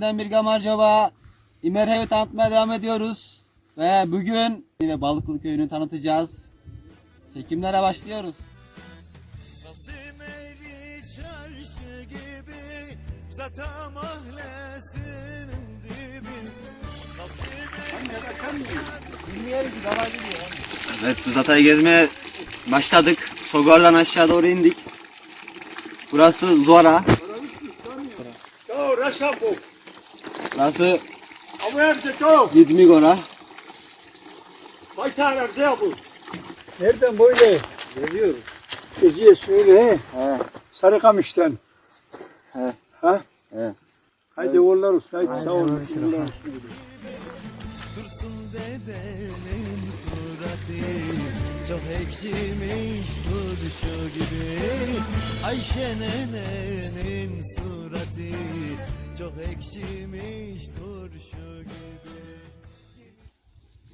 Benden bir Gamar Caba. İmerhevi tanıtmaya devam ediyoruz. Ve bugün yine Balıklı Köyü'nü tanıtacağız. Çekimlere başlıyoruz. Kasimeri çarşı gibi Zata mahallesinin dibi Evet Zatay'ı gezmeye başladık. Sogor'dan aşağı doğru indik. Burası Zora. Yo, Burası Averse to. Didmigora. Baytar bu. Nereden böyle? Geziyoruz. Geziyoruz öyle he. He. Sarıkamış'tan. He. Ha? He. Haydi uğurlar olsun. Haydi sağ olun. Uğurlar olsun. Dursun dedenin suratı Çok ekşimiş turşu gibi Ayşe nenenin suratı Çok ekşimiş turşu gibi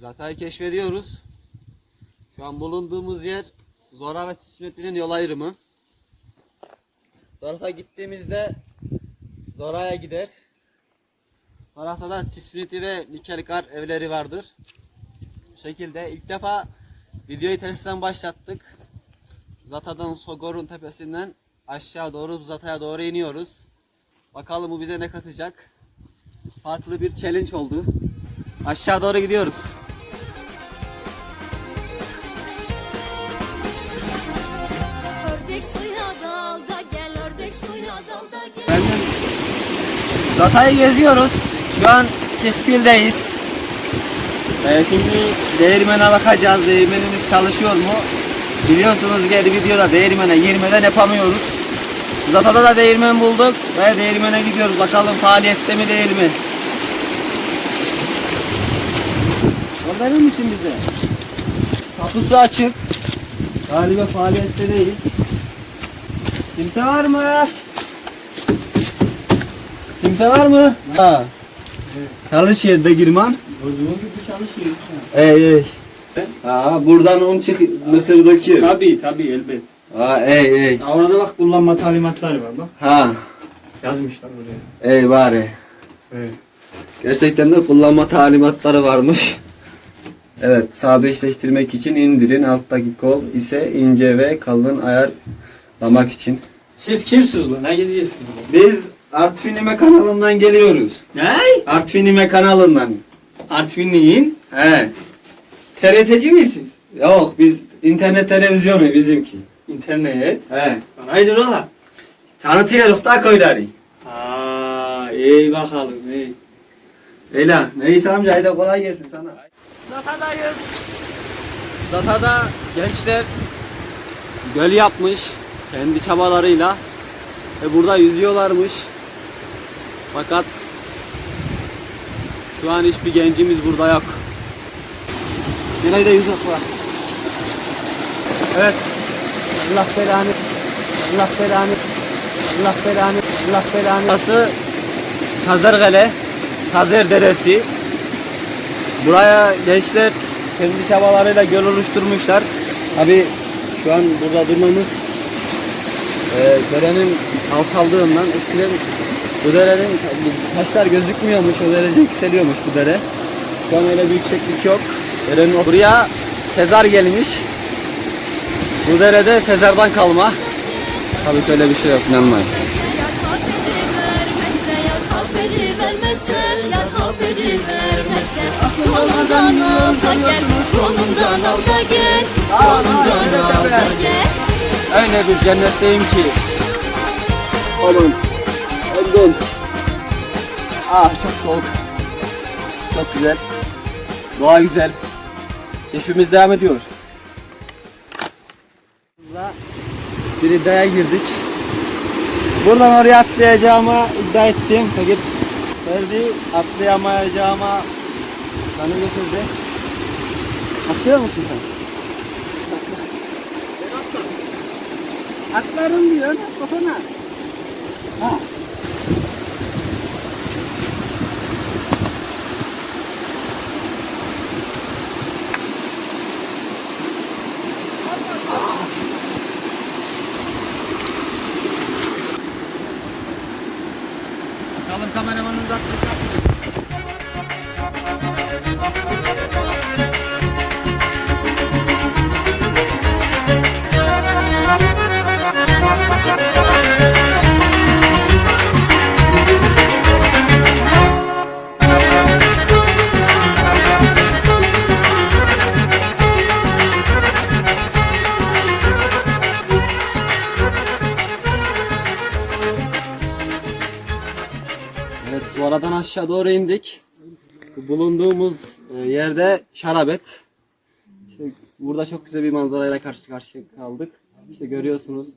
Zatay'ı keşfediyoruz. Şu an bulunduğumuz yer Zora ve Çişmetli'nin yol ayrımı. Tarafa gittiğimizde Zora'ya gider. Bu tarafta da Çişmetli ve Nikelkar evleri vardır. Bu şekilde ilk defa videoyu tersten başlattık. Zata'dan Sogor'un tepesinden aşağı doğru Zata'ya doğru iniyoruz. Bakalım bu bize ne katacak. Farklı bir challenge oldu. Aşağı doğru gidiyoruz. Zatay'ı geziyoruz. Şu an Çiskil'deyiz. Ee, şimdi değirmene bakacağız. Değirmenimiz çalışıyor mu? Biliyorsunuz geri videoda değirmene girmeden yapamıyoruz. Zata'da da değirmen bulduk ve değirmene gidiyoruz. Bakalım faaliyette mi değil mi? Verir misin bize? Kapısı açık. Galiba faaliyette değil. Kimse var mı? Kimse var mı? Ha. Çalış yerde girman. Olduğu gibi çalışıyoruz. Ey ey. Ha buradan un çık mısır döküyor. Tabii tabii elbet. Ha ey ey. Ha, orada bak kullanma talimatları var bak. Ha Yazmışlar buraya. ey bari. Evet. Gerçekten de kullanma talimatları varmış. Evet sabitleştirmek için indirin. Alttaki kol ise ince ve kalın ayarlamak için. Siz kimsiniz lan? Ne geziyorsunuz? Biz Artfinime kanalından geliyoruz. Ne? Artfinime kanalından. Artvinliğin He. TRT'ci misiniz? Yok biz internet televizyonu bizimki. İnternet. He. Haydi ola. Tanıtıyoruz da köyleri. Aa, iyi bakalım iyi. Leyla, neyse amca haydi kolay gelsin sana. Zata'dayız. Zata'da gençler göl yapmış kendi çabalarıyla ve burada yüzüyorlarmış. Fakat şu an hiçbir gencimiz burada yok. Yine de yüzük var. Evet. Allah belanı. Allah belanı. Allah belanı. Allah belanı. Burası Sazergale. Sazer Deresi. Buraya gençler kendi çabalarıyla göl oluşturmuşlar. Tabi şu an burada durmamız e, derenin alçaldığından eskiden bu derenin taşlar gözükmüyormuş o derece yükseliyormuş bu dere. Şu an öyle bir yükseklik yok. Derenin buraya Sezar gelmiş. Bu derede Sezar'dan kalma. Tabii ki öyle bir şey yok inanmayın. Kolundan Öyle bir cennetteyim ki. Aman. Öldüm. Ah çok soğuk. Çok güzel. Doğa güzel. Keşfimiz devam ediyor. Bir iddiaya girdik. Buradan oraya atlayacağıma iddia ettim. Fakat Ferdi atlayamayacağıma kanı götürdü. Atlıyor musun sen? Atlarım diyor, atlasana. Ha. Aşağı doğru indik. Bu Bulunduğumuz e, yerde şarabet. İşte burada çok güzel bir manzarayla karşı karşıya kaldık. İşte görüyorsunuz.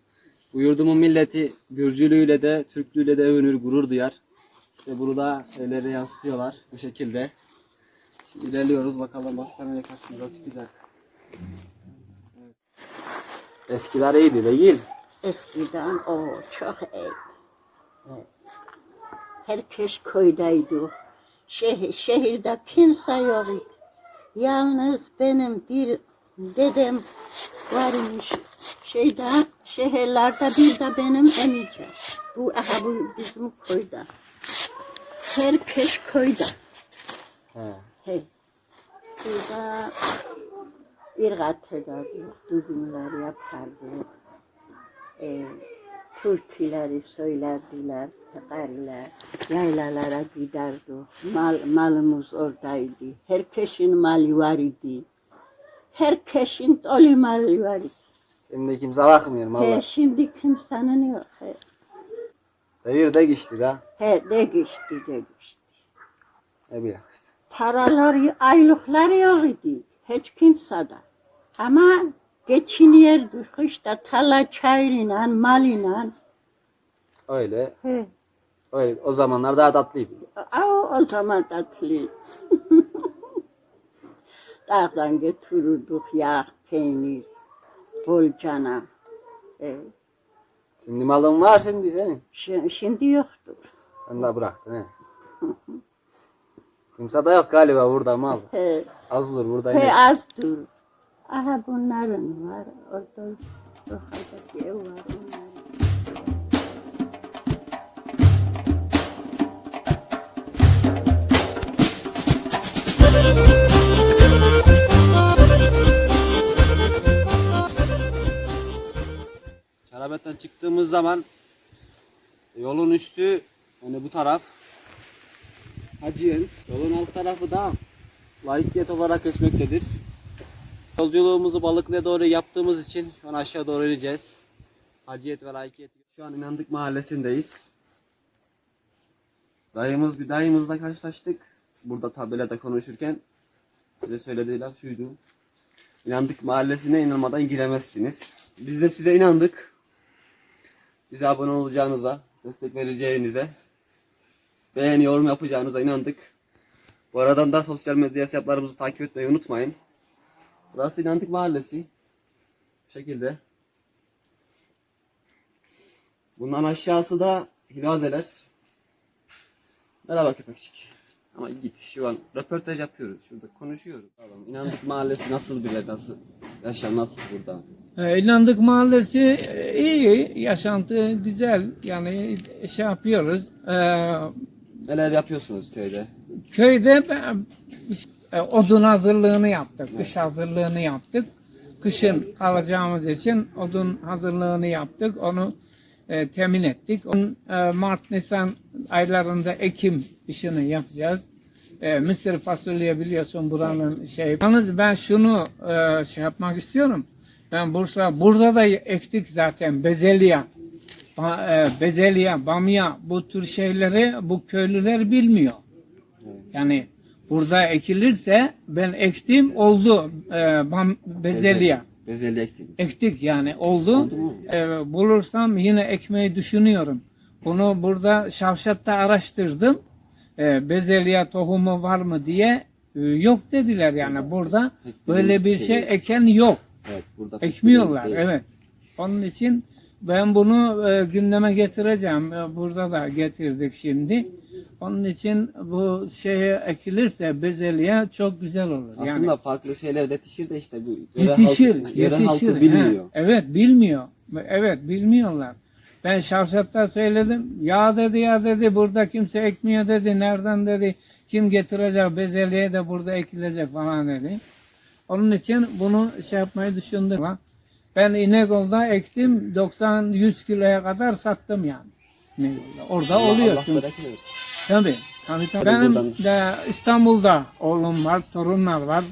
Bu yurdumun milleti Gürcülüğüyle de Türklüğüyle de övünür, gurur duyar. İşte burada şeyleri yansıtıyorlar bu şekilde. Şimdi ilerliyoruz bakalım başka nereye karşımıza çıkacak. Evet. Eskiler iyiydi değil. Eskiden o çok iyi. Evet. Herkes köydeydi. Şehir, şehirde kimse yok idi. Yalnız benim bir dedem varmış şeyde şehirlerde bir de benim emice. Bu aha bu bizim köyde. Herkes köyde. He. He. Burada irgat ederdik, düğünler yapardık. E, türküleri söylerdiler, tekerler, yaylalara giderdik. Mal, malımız oradaydı. Herkesin mali var idi. Herkesin dolu mali var idi. Şimdi kimse bakmıyor He, valla. şimdi kimsenin yok. He, Devir de geçti da. he de geçti, de geçti. Ne bileyim. Paraları, aylıkları yok idi. Hiç kimsede. Ama geçinirdik işte tala çayıyla, malıyla. Öyle. He. Öyle. O zamanlar daha tatlıydı. O, o zaman tatlı. Dağdan getirirdik yağ, peynir, bolcana. E, Şimdi malın var şimdi senin. şi- şimdi yoktur. Sen de bıraktın he. Kimse de yok galiba burada mal. He, Az burada. he yine. azdır. Aha bunların var. Orada yukarıdaki ev var. Şarabetten çıktığımız zaman yolun üstü yani bu taraf Hacıyent. Yolun alt tarafı da laikiyet olarak geçmektedir. Yolculuğumuzu Balıklı'ya doğru yaptığımız için şu an aşağı doğru ineceğiz. Haciyet ve laikiyet. Şu an inandık mahallesindeyiz. Dayımız bir dayımızla karşılaştık. Burada tabelada konuşurken bize söylediği laf şuydu. İnandık mahallesine inanmadan giremezsiniz. Biz de size inandık. Bize abone olacağınıza, destek vereceğinize, beğeni, yorum yapacağınıza inandık. Bu aradan da sosyal medya hesaplarımızı takip etmeyi unutmayın. Burası İnandık Mahallesi. Bu şekilde. Bundan aşağısı da Hilazeler. Merhaba köpekçik. Ama git şu an röportaj yapıyoruz. Şurada konuşuyoruz. İnandık Mahallesi nasıl bir yer, nasıl yaşam nasıl burada? E, İnandık Mahallesi e, iyi, yaşantı güzel. Yani şey yapıyoruz. E, Neler yapıyorsunuz köyde? köyde e, odun hazırlığını yaptık, kış hazırlığını yaptık. Kışın alacağımız için odun hazırlığını yaptık. Onu e, temin ettik. Onun, e, Mart, Nisan aylarında ekim işini yapacağız. E, mısır fasulye biliyorsun buranın şey. Yalnız ben şunu e, şey yapmak istiyorum. Ben Bursa, burada da ektik zaten bezelye. Ba- e, bezelye, bamya bu tür şeyleri bu köylüler bilmiyor. Yani burada ekilirse ben ektim oldu e, bam, bezelye. Bezelye ektim. Ektik yani oldu. E, bulursam yine ekmeği düşünüyorum. Bunu burada Şavşat'ta araştırdım. E, bezelye tohumu var mı diye e, yok dediler yani burada böyle bir şey eken yok. Evet, burada Ekmiyorlar evet. Onun için ben bunu e, gündeme getireceğim. E, burada da getirdik şimdi. Onun için bu şeye ekilirse bezelye çok güzel olur. Yani Aslında farklı şeyler yetişir de işte bu yöre yetişir, halkı, yöre yetişir. halkı bilmiyor. He, evet bilmiyor. Evet bilmiyorlar. Ben Şavşat'ta söyledim. Ya dedi ya dedi burada kimse ekmiyor dedi. Nereden dedi. Kim getirecek bezelye de burada ekilecek falan dedi. Onun için bunu şey yapmayı düşündüm. Ha. Ben İnegöl'de ektim 90-100 kiloya kadar sattım yani. İnegöl'de. Orada oluyor. Allah. Tabii. Tabii, tabii. Benim de İstanbul'da oğlum var, torunlar var.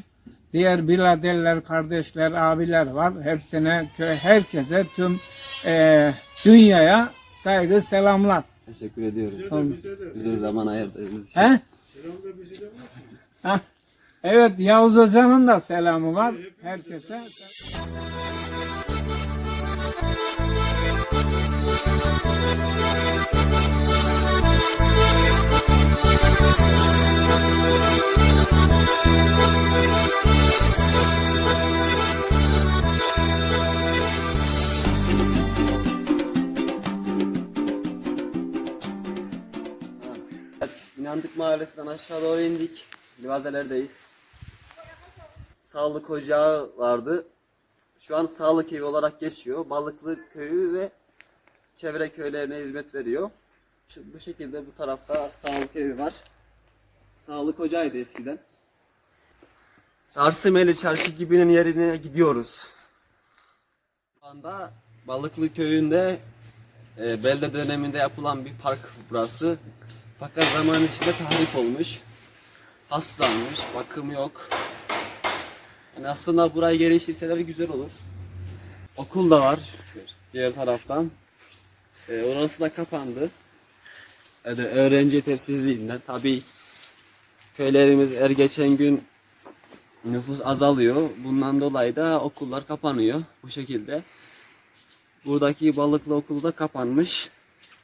Diğer biraderler, kardeşler, abiler var. Hepsine, köy, herkese, tüm eee, dünyaya saygı, selamlar. Teşekkür ediyoruz. Oldu. Bize zaman ayırdığınız için. He? Ha, Evet, Yavuz Hoca'nın da selamı var. Herkese. İnandık Mahallesi'nden aşağı doğru indik. Livazelerdeyiz. Sağlık ocağı vardı. Şu an sağlık evi olarak geçiyor. Balıklı köyü ve çevre köylerine hizmet veriyor. Şu, bu şekilde bu tarafta sağlık evi var. Sağlık ocağıydı eskiden. Sarsımeli Çarşı gibinin yerine gidiyoruz. Şu anda Balıklı köyünde e, belde döneminde yapılan bir park burası. Fakat zaman içinde tahrip olmuş. Haslanmış, bakım yok. Yani aslında burayı geliştirseler güzel olur. Okul da var diğer taraftan. E, orası da kapandı. E, de öğrenci yetersizliğinden. Tabii köylerimiz her geçen gün nüfus azalıyor. Bundan dolayı da okullar kapanıyor bu şekilde. Buradaki balıklı okul da kapanmış.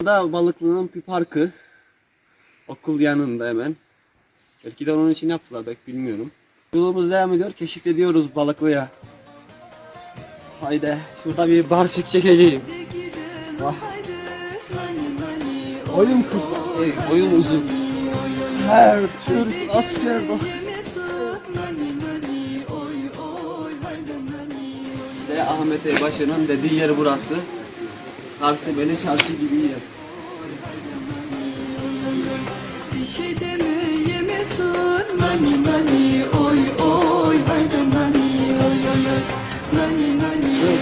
Da balıklının bir parkı. Okul yanında hemen. Belki de onun için yaptılar belki bilmiyorum. Yolumuz devam ediyor. Keşif ediyoruz balıklıya. Haydi şurada bir barfik çekeceğim. Vah. Oyun kısa, şey, oyun uzun. Her Türk asker bak. De Ahmet Eybaşı'nın dediği yer burası. Sarsibeli çarşı gibi yer.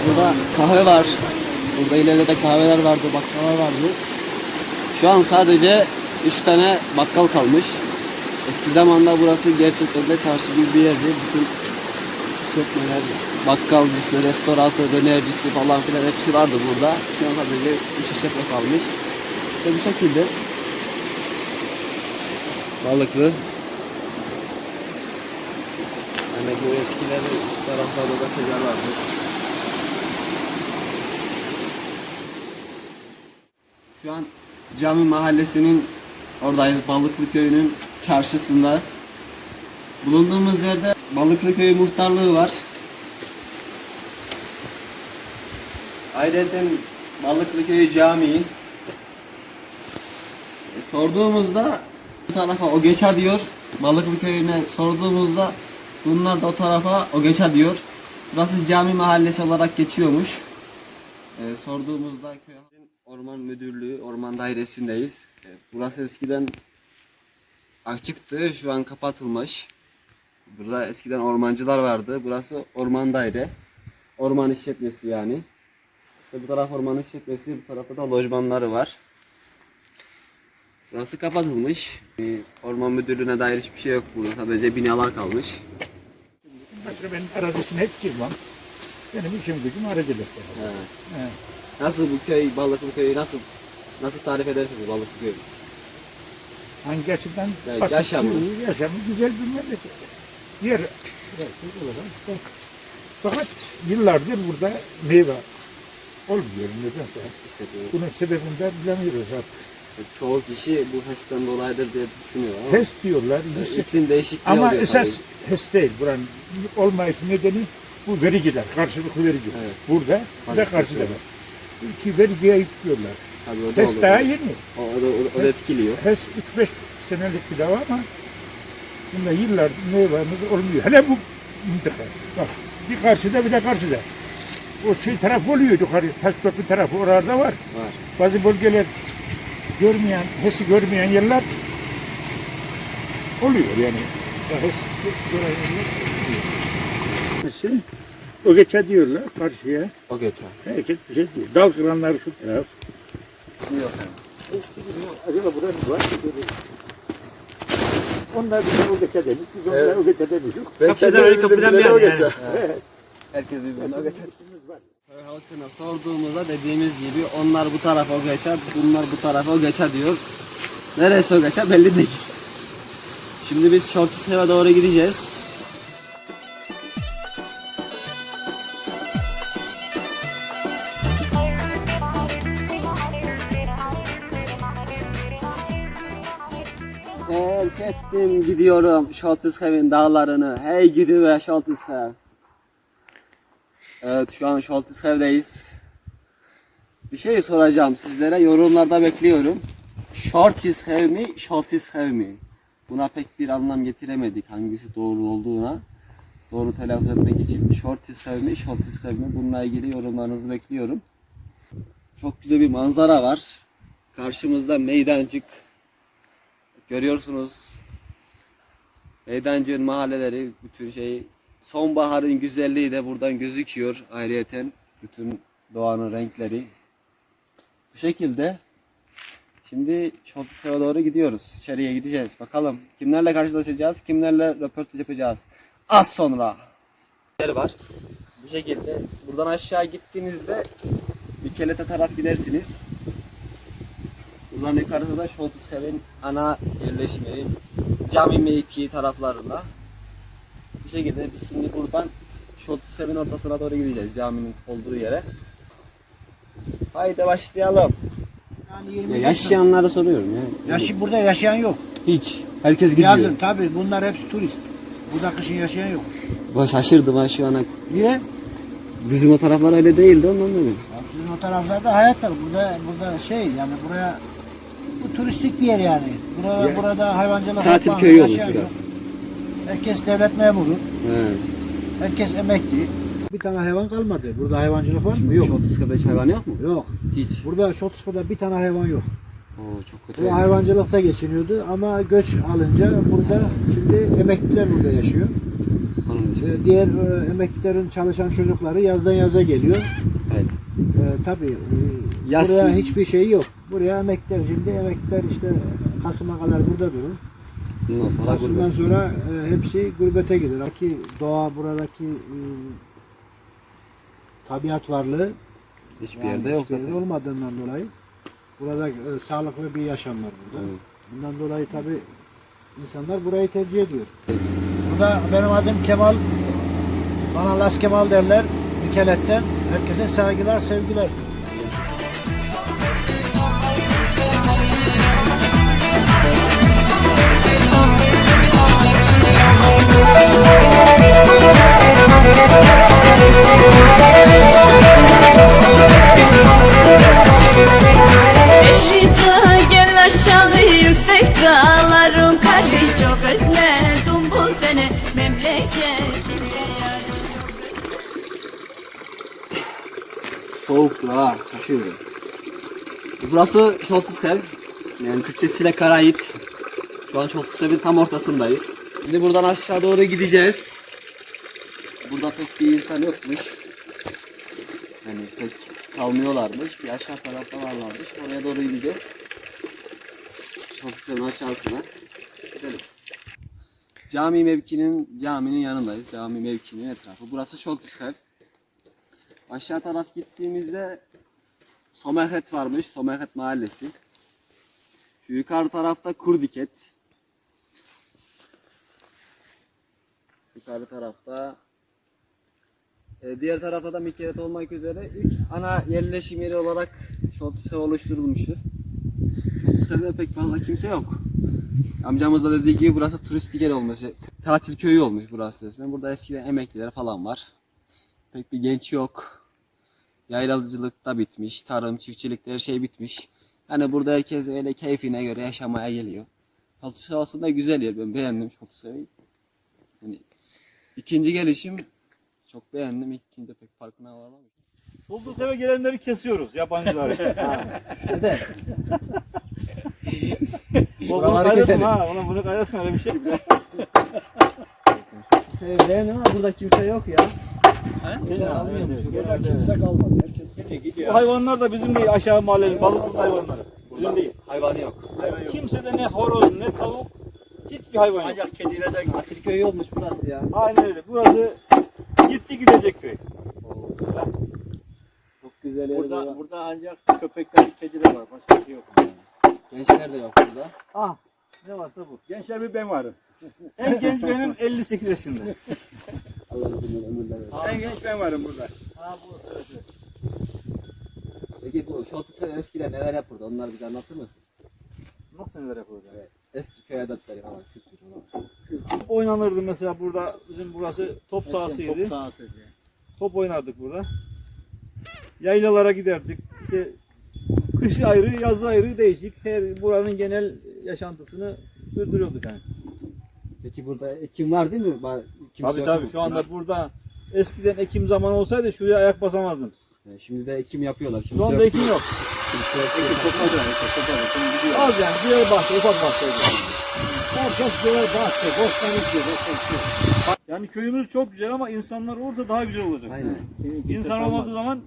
Burada kahve var. Burada ileride de kahveler vardı, bakkallar vardı. Şu an sadece 3 tane bakkal kalmış. Eski zamanda burası gerçekten de çarşı gibi bir yerdi. Bütün işletmeler, bakkalcısı, restoratör, dönercisi falan filan hepsi vardı burada. Şu an sadece 3 işletme kalmış. İşte bu şekilde. Balıklı. Yani bu eskileri taraflarda da tezahürlerdi. Şu an Cami Mahallesi'nin oradayız. Balıklı Köyü'nün çarşısında. Bulunduğumuz yerde Balıklı Köyü muhtarlığı var. Ayrıca Balıklı Köyü Camii. E, sorduğumuzda bu tarafa o geçe diyor. Balıklı Köyü'ne sorduğumuzda bunlar da o tarafa o geçe diyor. Burası cami mahallesi olarak geçiyormuş. Ee, sorduğumuzda köy orman müdürlüğü, orman dairesindeyiz. Ee, burası eskiden açıktı, şu an kapatılmış. Burada eskiden ormancılar vardı. Burası orman daire. Orman işletmesi yani. İşte bu taraf orman işletmesi, bu tarafta da lojmanları var. Burası kapatılmış. Ee, orman müdürlüğüne dair hiçbir şey yok burada. Sadece binalar kalmış. Başka ben arazisine hep girmem. Benim işim gücüm aracılık. He. He. Nasıl bu köy, Balıklı köyü nasıl nasıl tarif edersiniz Balıklı köyü? Hangi açıdan? Evet, basit, yaşamı. Yaşamı güzel bir memleket. Yer olarak çok. Fakat yıllardır burada meyve olmuyor nedense. İşte bu Bunun sebebini de bilemiyoruz artık. Çoğu kişi bu HES'ten dolayıdır diye düşünüyor ama HES diyorlar. e, yüksek- iklim değişikliği Ama oluyor esas tabii. HES değil. Buranın olmayış nedeni bu vergiler. Karşılıklı vergi. Evet. Burada bir de Karşı karşıda var. İki vergiye yüklüyorlar. Tabii o da HES olur. daha yeni. O, o, da, o, da etkiliyor. HES 3-5 senelik bir dava ama bunda yıllardır meyvemiz olmuyor. Hele bu mıntıka. Bak bir karşıda bir de karşıda. o şey taraf oluyor yukarı. Taşköprü tarafı orada var. Var. Bazı bölgeler görmeyen, HES'i görmeyen yerler oluyor yani. Ya HES gören yerler oluyor. Mesela o geçe diyorlar karşıya. O geçer. Herkes bir şey diyor. Dal kıranlar şu taraf. Yok. Acaba burada mı var? Onlar bize o geçe demiş. Biz onlara o geçe demişiz. Kapıdan öyle kapıdan bir. Evet. Herkes birbirine o geçer. Köy halkına sorduğumuzda dediğimiz gibi onlar bu tarafa o geçer, bunlar bu tarafa o geçer diyor. Neresi o geçer belli değil. Şimdi biz Şortisev'e doğru gideceğiz. Terk ettim gidiyorum Şortisev'in dağlarını. Hey gidi be Şortisev. Evet şu an Şoltisev'deyiz. Bir şey soracağım sizlere yorumlarda bekliyorum. Shortishev mi, Şoltishev mi? Buna pek bir anlam getiremedik hangisi doğru olduğuna. Doğru telaffuz etmek için Shortishev mi, Şoltishev mi? Bununla ilgili yorumlarınızı bekliyorum. Çok güzel bir manzara var. Karşımızda meydancık. Görüyorsunuz. Meydancığın mahalleleri, bütün şey sonbaharın güzelliği de buradan gözüküyor ayrıyeten bütün doğanın renkleri. Bu şekilde şimdi Şoltisev'e doğru gidiyoruz. İçeriye gideceğiz. Bakalım kimlerle karşılaşacağız, kimlerle röportaj yapacağız. Az sonra. Var. Bu şekilde buradan aşağı gittiğinizde bir kelete taraf gidersiniz. Buradan yukarıda da Şoltisev'in ana yerleşim yeri cami mevkii taraflarında. Bu şekilde biz şimdi buradan Şoltisev'in ortasına doğru gideceğiz caminin olduğu yere. Haydi başlayalım. Yani Ya 20 yaşayanlara soruyorum ya. Ya şimdi burada yaşayan yok. Hiç. Herkes gidiyor. Yazın tabi bunlar hepsi turist. Burada kışın yaşayan yok. Ben şaşırdım ha şu ana. Niye? Bizim o taraflar öyle değildi ondan dedim. Ya sizin o taraflarda hayat var. Burada burada şey yani buraya bu turistik bir yer yani. Burada burada hayvancılık Tatil yapan, köyü olmuş yaşayan biraz. yok. Herkes devlet memuru. He. Herkes emekli. Bir tane hayvan kalmadı. Burada hayvancılık var mı? Yok. Şoltisev'de hiç hayvan yok mu? Yok. Hiç. Burada Şotka'da bir tane hayvan yok. Oo çok kötü. Bu hayvancılıkta geçiniyordu ama göç alınca burada şimdi emekliler burada yaşıyor. Ee, Diğer e, emeklilerin çalışan çocukları yazdan yaza geliyor. Evet. Ee, tabii e, Yaz- buraya hiçbir şey yok. Buraya emekliler şimdi emekliler işte Kasım'a kadar burada durur. Bundan sonra Kasım'dan gurbet. sonra e, hepsi gurbete gider. Ki doğa buradaki e, tabiat varlığı Hiçbir yani yerde yok hiçbir yerde zaten. olmadığından dolayı burada e, sağlıklı bir yaşam var burada. Evet. Bundan dolayı tabii insanlar burayı tercih ediyor. Burada benim adım Kemal. Bana Las Kemal derler. Mikelet'ten. Herkese saygılar, sevgiler. Yüksek dağların kalbi çok özledim bu sene memleketimi yarım Soğuktu ha. Şaşırdım. Burası Şoltisev. Yani Türkçesiyle Karayit. Şu an Şoltisev'in tam ortasındayız. Şimdi buradan aşağı doğru gideceğiz. Burada pek bir insan yokmuş. Yani pek kalmıyorlarmış. Bir aşağı tarafta varlarmış. Oraya doğru gideceğiz. Şoltisev'in aşağısına. Gidelim. Cami mevkinin caminin yanındayız. Cami mevkinin etrafı. Burası Şoltisev. Aşağı taraf gittiğimizde Somerhet varmış. Somerhet mahallesi. Şu yukarı tarafta Kurdiket. Yukarı tarafta diğer tarafta da Mikelet olmak üzere 3 ana yerleşim yeri olarak Şoltisev oluşturulmuştur. Şoltisev'de pek fazla kimse yok. Amcamız da dediği gibi burası turistik yer olmuş. Tatil köyü olmuş burası resmen. Burada eskiden emekliler falan var. Pek bir genç yok. Yaylalıcılık da bitmiş. Tarım, çiftçilik her şey bitmiş. Yani burada herkes öyle keyfine göre yaşamaya geliyor. Şoltisev aslında güzel yer. Ben beğendim Şoltisev'i. Yani ikinci gelişim Çok beğendim. İlkinde pek farkına varamadım. Bulduğu eve gelenleri kesiyoruz yabancıları. Neden? Bunu Buraları kaydetme keselim. ha. Bunu, bunu kaydetme öyle bir şey. Beğendim ama burada kimse yok ya. Burada kimse kalmadı. Herkes Bu hayvanlar da bizim değil aşağı mahallenin balıklı hayvanları. Bizim değil. Hayvanı yok. Kimse de ne horoz ne tavuk hiçbir hayvan yok. Ancak kedilerden atil köyü olmuş burası ya. Aynen öyle. Burası gitti gidecek köy. Çok güzel Burada, burada ancak köpekler, kediler var. Başka bir şey yok. Gençler de yok burada. Ah ne varsa bu. Gençler bir ben varım. En genç benim 58 yaşında. Allah uzun ömürler versin. En genç ben varım burada. Peki bu Şoltuz eskiden neler yapıldı? Onları bize anlatır mısın? Nasıl neler yapıyorlar? Eski köy adetleri falan. Top oynanırdı mesela burada. Bizim burası top sahasıydı. Çok sağ sözü. Top oynardık burada. Yaylalara giderdik. İşte kışı ayrı, yazı ayrı değişik. Her buranın genel yaşantısını sürdürüyorduk yani. Peki burada ekim var değil mi? Kimse Tabii tabii şu anda burada eskiden ekim zamanı olsaydı şuraya ayak basamazdın. E, Şimdi de ekim yapıyorlar. Kimse Şu anda yok. ekim yok. Kimse yok. Az yani diğer bahçe, ufak bahçe. Herkes böyle bahçe, bostan istiyor. Bostan istiyor. Yani köyümüz çok güzel ama insanlar olursa daha güzel olacak. Aynen. İnsan olmadığı zaman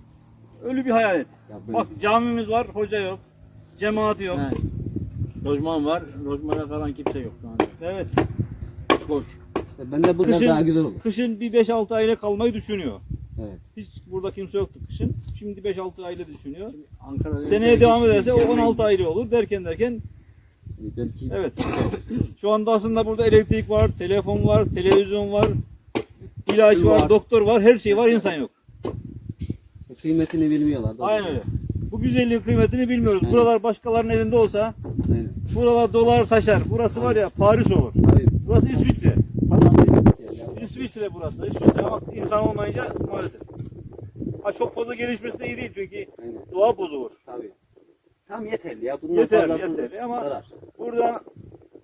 ölü bir hayalet. Ya Bak camimiz var, hoca yok. Cemaati yok. He. Lojman var. Lojmana kalan kimse yok. Evet. Boş. İşte ben de burada Kışın- daha güzel olur. Kışın bir 5-6 aile kalmayı düşünüyor. Evet. Hiç burada kimse yoktu kışın. Şimdi 5-6 aile düşünüyor. Ankara'da Seneye devam ederse o 16 aile olur. Derken derken belki evet. Şu anda aslında burada elektrik var, telefon var, televizyon var, ilaç var, doktor var, her şey var, insan yok. kıymetini bilmiyorlar. Doğru. Aynen öyle. Bu güzelliğin kıymetini bilmiyoruz. Aynen. Buralar başkalarının elinde olsa Aynen. buralar dolar taşar. Burası var ya Paris olur. Tabii. Burası İsviçre. İsviçre burası. İsviçre ama insan olmayınca maalesef. Ha çok fazla gelişmesi de iyi değil çünkü Aynen. doğa bozulur. Tabii. Tam yeterli ya. Bunun Yeter, fazlası yeterli ama zarar. Buradan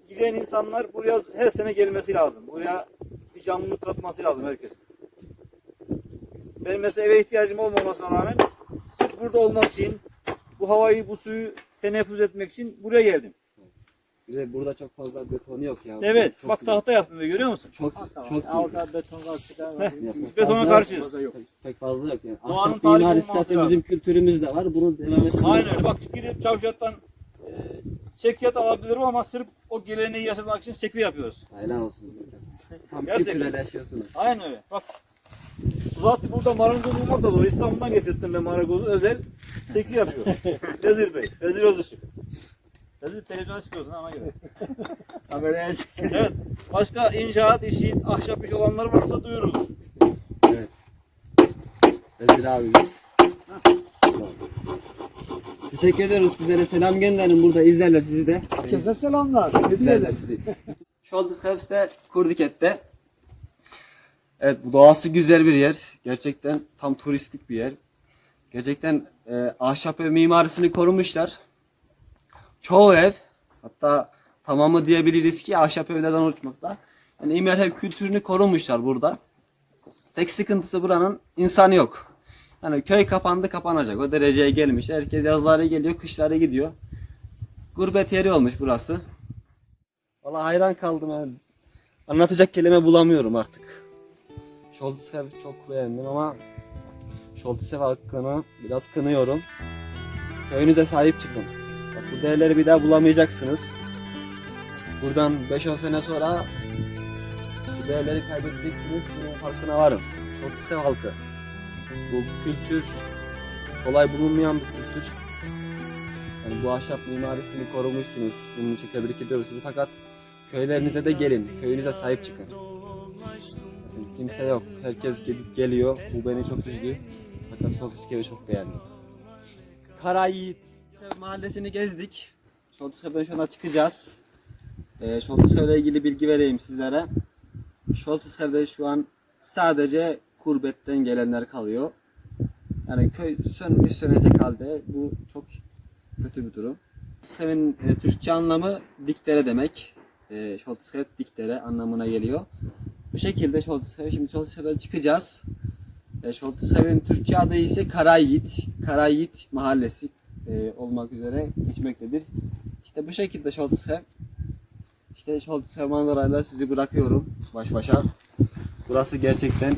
giden insanlar buraya her sene gelmesi lazım. Buraya bir canlılık katması lazım herkes. Benim mesela eve ihtiyacım olmamasına rağmen sırf burada olmak için bu havayı, bu suyu teneffüs etmek için buraya geldim. Bir de burada çok fazla beton yok ya. Evet, Çok bak güzel. tahta yaptım görüyor musun? Çok çok iyi. Orada beton var. Betona karşıyız. Pek, pek fazla yok yani. Doğanın Ahşap olması zaten lazım. bizim kültürümüzde var. Bunu devam ettirmek Aynen öyle. Bak gidip çavşattan e, çekyat alabilirim ama sırf o geleneği yaşatmak için sekvi yapıyoruz. Helal olsun zaten. Tam Gerçekten. kültürel yaşıyorsunuz. Aynen öyle. Bak. Zaten burada marangoz bulmak da zor. İstanbul'dan getirttim ben marangozu. Özel sekvi yapıyor. Vezir Bey. Vezir Özışık. Vezir televizyona çıkıyorsun ona göre. Kameraya evet. Başka inşaat işi, ahşap iş olanlar varsa duyururuz. Evet. Vezir abimiz. Teşekkür ediyoruz sizlere. Selam gönderin. Burada izlerler sizi de. Herkese selamlar. Hediyeler. İzlerler sizi. Şolduz Hevs'te Kurdiket'te. Evet bu doğası güzel bir yer. Gerçekten tam turistik bir yer. Gerçekten e, ahşap ev mimarisini korumuşlar. Çoğu ev hatta tamamı diyebiliriz ki ahşap evlerden oluşmakta. Yani imar ev kültürünü korumuşlar burada. Tek sıkıntısı buranın insanı yok. Yani köy kapandı kapanacak. O dereceye gelmiş. Herkes yazları geliyor, kışları gidiyor. Gurbet yeri olmuş burası. Valla hayran kaldım yani. Anlatacak kelime bulamıyorum artık. Şoltisev çok beğendim ama Şoltisev hakkını biraz kınıyorum. Köyünüze sahip çıkın. Bak bu değerleri bir daha bulamayacaksınız. Buradan 5-10 sene sonra bu değerleri kaybedeceksiniz. Bunun farkına varın. Şoltisev halkı. Bu kültür kolay bulunmayan bir kültür. Yani bu ahşap mimarisini korumuşsunuz. Bunun için tebrik ediyoruz sizi. Fakat köylerinize de gelin. Köyünüze sahip çıkın. Yani kimse yok. Herkes gelip geliyor. Bu beni çok üzdü. Fakat Şoltiskev'i çok beğendim. Kara mahallesini gezdik. Şoltiskev'den şu anda çıkacağız. Ee, Şoltiskev'le ilgili bilgi vereyim sizlere. Şoltiskev'de şu an sadece kurbetten gelenler kalıyor. Yani köy sönmüş sönecek halde. Bu çok kötü bir durum. Sevin e, Türkçe anlamı diktere demek. E, Scholzhev diktere anlamına geliyor. Bu şekilde Scholzhev, şimdi Scholzhev'den çıkacağız. E, Şoltizköy'ün Türkçe adı ise Karayiğit, Karayiğit Mahallesi e, olmak üzere geçmektedir. İşte bu şekilde Şoltizköy. İşte Şoltizköy manzarayla sizi bırakıyorum baş başa. Burası gerçekten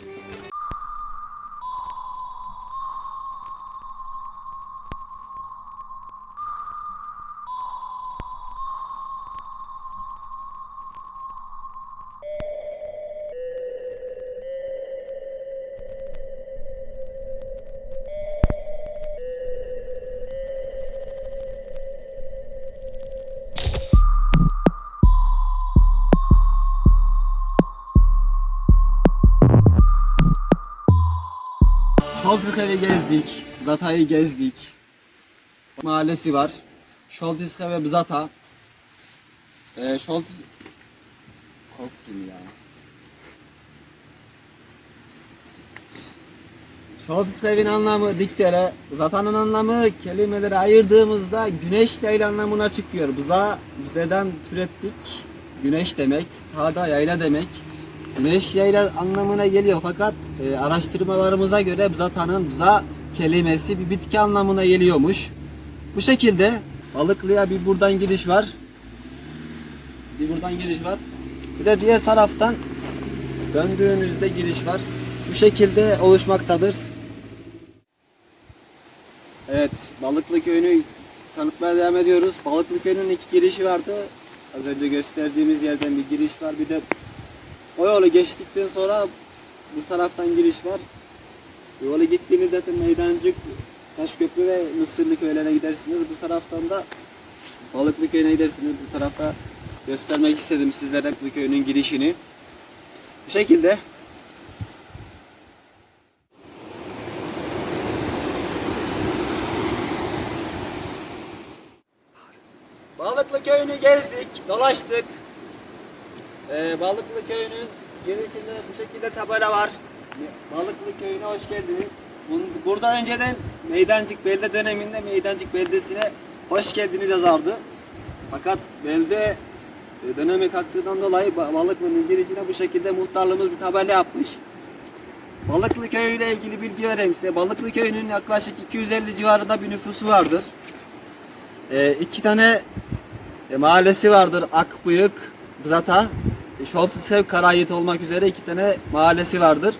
Şoltizköy'ü gezdik, Zata'yı gezdik. Mahallesi var. Şoltizköy ve Zata. Ee, Şoltiz... Korktum ya. Şoltizköy'ün anlamı diktere, Zata'nın anlamı kelimeleri ayırdığımızda güneş değil anlamına çıkıyor. Biza, bizeden türettik. Güneş demek, tada yayla demek. Güneş yayla anlamına geliyor fakat e, araştırmalarımıza göre Zata'nın Bza kelimesi bir bitki anlamına geliyormuş. Bu şekilde Balıklı'ya bir buradan giriş var. Bir buradan giriş var. Bir de diğer taraftan döndüğünüzde giriş var. Bu şekilde oluşmaktadır. Evet, Balıklı Köyü'nü tanıtmaya devam ediyoruz. Balıklı Köyü'nün iki girişi vardı. Az önce gösterdiğimiz yerden bir giriş var. Bir de o yolu geçtikten sonra bu taraftan giriş var. Bu yolu gittiğiniz zaten Meydancık, Taşköprü ve Mısırlı köylerine gidersiniz. Bu taraftan da Balıklı Köyü'ne gidersiniz. Bu tarafta göstermek istedim sizlere Balıklı Köyü'nün girişini. Bu şekilde Balıklı Köyü'nü gezdik, dolaştık. Ee, Balıklı Köyü'nün girişinde bu şekilde tabela var. Balıklı Köyü'ne hoş geldiniz. Burada önceden Meydancık Belde döneminde Meydancık Beldesi'ne hoş geldiniz yazardı. Fakat belde e, dönemi kalktığından dolayı Ba- Balıklı'nın girişine bu şekilde muhtarlığımız bir tabela yapmış. Balıklı Köyü ile ilgili bilgi vereyim size. Balıklı Köyü'nün yaklaşık 250 civarında bir nüfusu vardır. Ee, iki tane e, mahallesi vardır. Akbıyık, Zata, e, Şoltsev, Karayit olmak üzere iki tane mahallesi vardır.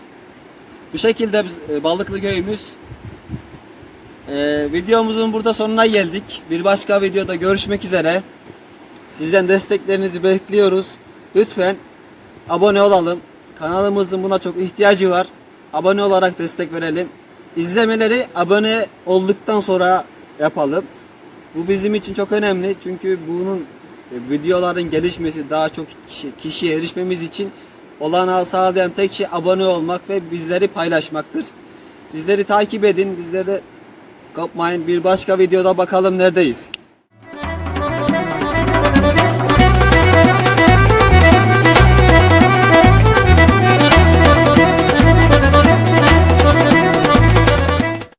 Bu şekilde biz, e, Balıklı köyümüz. E, videomuzun burada sonuna geldik. Bir başka videoda görüşmek üzere. Sizden desteklerinizi bekliyoruz. Lütfen abone olalım. Kanalımızın buna çok ihtiyacı var. Abone olarak destek verelim. İzlemeleri abone olduktan sonra yapalım. Bu bizim için çok önemli çünkü bunun e, videoların gelişmesi daha çok kişi, kişiye erişmemiz için olanağı sağlayan tek şey abone olmak ve bizleri paylaşmaktır. Bizleri takip edin, bizleri de kopmayın. Bir başka videoda bakalım neredeyiz.